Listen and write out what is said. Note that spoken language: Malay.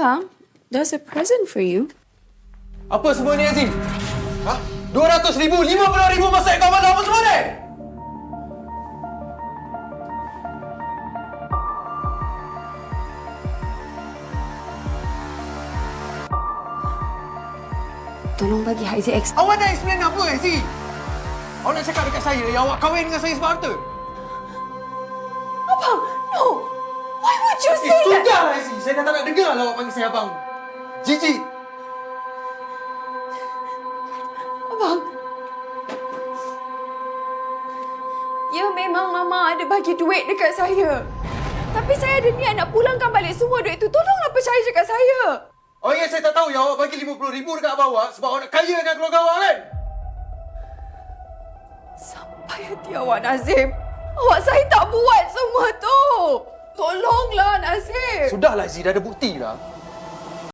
Abang, there's a present for you. Apa semua ni Azim? Ha? 200 ribu, 50 ribu masuk akaun mana apa semua ni? Tolong bagi Haizi X. Awak nak explain apa Azim? Awak nak cakap dekat saya yang awak kahwin dengan saya sebab harta? Abang, Dengar lah awak panggil saya abang. Jijik. Abang. Ya memang Mama ada bagi duit dekat saya. Tapi saya ada niat nak pulangkan balik semua duit tu. Tolonglah percaya dekat saya. Oh ya, saya tak tahu yang awak bagi 50 ribu dekat abang awak sebab awak nak kaya dengan keluarga awak kan? Sampai hati awak Nazim. Awak saya tak buat semua Sudahlah Azim, dah ada bukti dah.